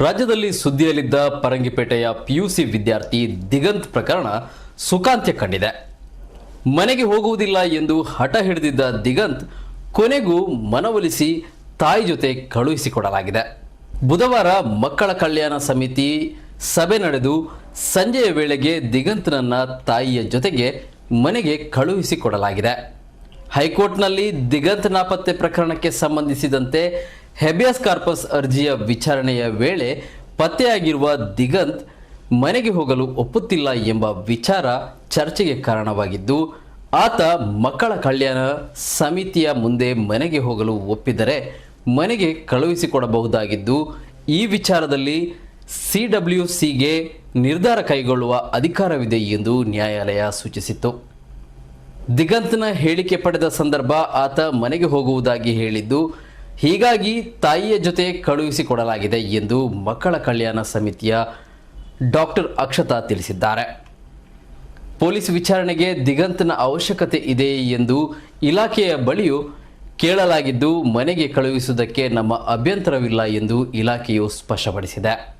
ರಾಜ್ಯದಲ್ಲಿ ಸುದ್ದಿಯಲ್ಲಿದ್ದ ಪರಂಗಿಪೇಟೆಯ ಪಿಯುಸಿ ವಿದ್ಯಾರ್ಥಿ ದಿಗಂತ್ ಪ್ರಕರಣ ಸುಖಾಂತ್ಯ ಕಂಡಿದೆ. ಮನೆಗೆ ಹೋಗುವುದಿಲ್ಲ ಎಂದು ಹಠ ಹಿಡಿದಿದ್ದ ದಿಗಂತ್ ಕೊನೆಗೂ ಮನವೊಲಿಸಿ ತಾಯಿ ಜೊತೆ ಕಳುಹಿಸಿಕೊಡಲಾಗಿದೆ. ಬುಧವಾರ ಮಕ್ಕಳ ಕಲ್ಯಾಣ ಸಮಿತಿ ಸಭೆ ನಡೆದು ಸಂಜೆಯ ವೇಳೆಗೆ ದಿಗಂತ್ನನ್ನ ತಾಯಿಯ ಜೊತೆಗೆ ಮನೆಗೆ ಕಳುಹಿಸಿಕೊಡಲಾಗಿದೆ. ಹೈಕೋರ್ಟ್ನಲ್ಲಿ ದಿಗಂತ್ ನಾಪತ್ತೆ ಪ್ರಕರಣಕ್ಕೆ ಸಂಬಂಧಿಸಿದಂತೆ ಹೆಬಿಯಸ್ ಕಾರ್ಪಸ್ ಅರ್ಜಿಯ ವಿಚಾರಣೆಯ ವೇಳೆ ಪತ್ತೆಯಾಗಿರುವ ದಿಗಂತ್ ಮನೆಗೆ ಹೋಗಲು ಒಪ್ಪುತ್ತಿಲ್ಲ ಎಂಬ ವಿಚಾರ ಚರ್ಚೆಗೆ ಕಾರಣವಾಗಿದ್ದು, ಆತ ಮಕ್ಕಳ ಕಲ್ಯಾಣ ಸಮಿತಿಯ ಮುಂದೆ ಮನೆಗೆ ಹೋಗಲು ಒಪ್ಪಿದರೆ ಮನೆಗೆ ಕಳುಹಿಸಿಕೊಡಬಹುದಾಗಿದ್ದು, ಈ ವಿಚಾರದಲ್ಲಿ ಸಿ ಡಬ್ಲ್ಯೂ ಸಿಗೆ ನಿರ್ಧಾರ ಕೈಗೊಳ್ಳುವ ಅಧಿಕಾರವಿದೆ ಎಂದು ನ್ಯಾಯಾಲಯ ಸೂಚಿಸಿತ್ತು. ದಿಗಂತ್ನ ಹೇಳಿಕೆ ಪಡೆದ ಸಂದರ್ಭ ಆತ ಮನೆಗೆ ಹೋಗುವುದಾಗಿ ಹೇಳಿದ್ದು ಹೀಗಾಗಿ ತಾಯಿಯ ಜೊತೆ ಕಳುಹಿಸಿಕೊಡಲಾಗಿದೆ ಎಂದು ಮಕ್ಕಳ ಕಲ್ಯಾಣ ಸಮಿತಿಯ ಡಾಕ್ಟರ್ ಅಕ್ಷತಾ ತಿಳಿಸಿದ್ದಾರೆ. ಪೊಲೀಸ್ ವಿಚಾರಣೆಗೆ ದಿಗಂತನ ಅವಶ್ಯಕತೆ ಇದೆ ಎಂದು ಇಲಾಖೆಯ ಬಳಿಯೂ ಕೇಳಲಾಗಿದ್ದು, ಮನೆಗೆ ಕಳುಹಿಸುವುದಕ್ಕೆ ನಮ್ಮ ಅಭ್ಯಂತರವಿಲ್ಲ ಎಂದು ಇಲಾಖೆಯು ಸ್ಪಷ್ಟಪಡಿಸಿದೆ.